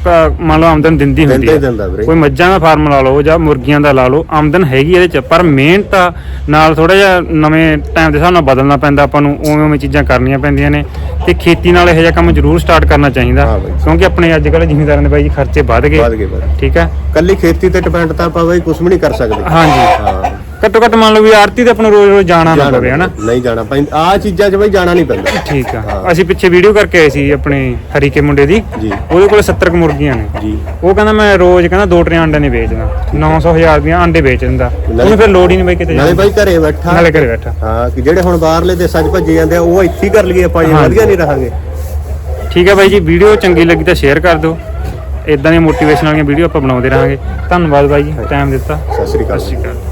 ਮੰਨ ਲਓ ਆਮਦਨ ਦਿੰਦੀ ਹੁੰਦੀ ਦਿੰਦਾ ਵੀਰੇ। ਕੋਈ ਮੱਝਾਂ ਦਾ ਫਾਰਮ ਲਾ ਲਓ ਜਾਂ ਮੁਰਗੀਆਂ ਦਾ ਲਾ ਲਓ ਆਮਦਨ ਹੈਗੀ ਇਹਦੇ ਚ ਪਰ ਮਿਹਨਤ ਆ, ਨਾਲ ਥੋੜਾ ਜਿਹਾ ਨਵੇਂ ਟਾਈਮ ਦੇ ਹਿਸਾਬ ਨਾਲ ਬਦਲਣਾ ਪੈਂਦਾ ਆਪਾਂ ਨੂੰ ਉਵੇਂ ਉਵੇਂ ਚੀਜ਼ਾਂ ਕਰਨੀਆਂ ਪੈਂਦੀਆਂ ਨੇ। ਤੇ ਖੇਤੀ ਨਾਲ ਇਹੋ ਜਿਹਾ ਕੰਮ ਜ਼ਰੂਰ ਸਟਾਰਟ ਕਰਨਾ ਚਾਹੀਦਾ ਹਾਂ ਬਾਈ। ਕਿਉਂਕਿ ਆਪਣੇ ਅੱਜ ਕੱਲ੍ਹ ਜ਼ਿਮੀਂਦਾਰਾਂ ਦੇ ਬਾਈ ਜੀ ਖਰਚੇ ਵੱਧ ਵੱਧ ਗਏ ਠੀਕ ਹੈ? ਕੱਲੀ ਖੇਤੀ ਤੇ ਡਿਪੈਂਡ ਤਾਂ ਆਪਾਂ ਬਈ ਕੁਝ ਵੀ ਨਹੀਂ ਕਰ ਸਕਦੇ। ਹਾਂਜੀ। ਹਾਂ। ਘੱਟੋ ਘੱਟ ਮੰਨ ਲਓ ਵੀ ਆਰਤੀ ਤੇ ਆਪਾਂ ਨੂੰ ਰੋਜ਼ ਰੋਜ਼ ਜਾਣਾ ਨਾ ਪਵੇ ਹਨਾ? ਨਹੀਂ ਜਾਣਾ ਪੈਂਦਾ। ਆ ਚੀਜ਼ਾਂ 'ਚ ਬਈ ਜਾਣਾ ਨਹੀਂ ਪੈਂਦਾ। ਠੀਕ ਆ। ਅਸੀਂ ਪਿੱਛੇ ਵੀਡੀਓ ਕਰਕੇ ਆਏ ਸੀ ਆਪਣੇ ਹਰੀਕੇ ਮੁੰਡੇ ਦੀ। ਜੀ। ਉਹਦੇ ਕੋਲ 70 ਕੁ ਮੁਰਗੀਆਂ ਨੇ। ਜੀ। ਉਹ ਕਹਿੰਦਾ ਮੈਂ ਰੋਜ਼ ਕਹਿੰਦਾ ਦੋ ਟਰੇ ਅੰਡੇ ਨਹੀਂ ਵੇਚਦਾ। 900 ਹਜ਼ਾਰ ਦੀਆਂ ਅੰਡੇ ਵੇਚ ਦਿੰਦਾ। ਉਹਨੂੰ ਫਿਰ ਲੋੜ ਹੀ ਨਹੀਂ ਬਈ ਕਿਤੇ ਨਾਲੇ ਜਾਣ ਬਾਈ ਘਰੇ ਬੈਠਾ। ਨਾਲੇ ਘਰੇ ਬੈਠਾ। ਹਾਂ ਕਿ ਜਿਹੜੇ ਹੁਣ ਬਾਹਰਲੇ ਦੇਸਾਂ 'ਚ ਭੱਜੇ ਜਾਂਦੇ ਆ ਉਹ ਇੱਥੇ ਹੀ ਕਰ ਲਈਏ ਆਪਾਂ ਜੇ। ਵਧੀਆ ਨਹੀਂ ਰਹਾਂਗੇ। ਠੀਕ ਹੈ ਬਾਈ ਜੀ ਵੀਡੀਓ ਚੰਗੀ ਲੱਗੀ ਤਾਂ ਸ਼ੇਅਰ ਕਰ ਦਿਓ। ਇਦਾਂ ਦੀਆਂ ਮੋਟੀਵੇਸ਼ਨ ਵਾਲੀਆਂ ਵੀਡੀਓ ਆਪਾਂ ਬਣਾਉਂਦੇ ਰਹਾਂਗੇ। ਧੰਨਵਾਦ ਬਾਈ ਜੀ ਟਾਈਮ ਦਿੱਤਾ। ਸਤਿ ਸ੍ਰੀ ਅਕਾਲ। ਸਤਿ ਸ਼੍ਰੀ ਅਕਾਲ।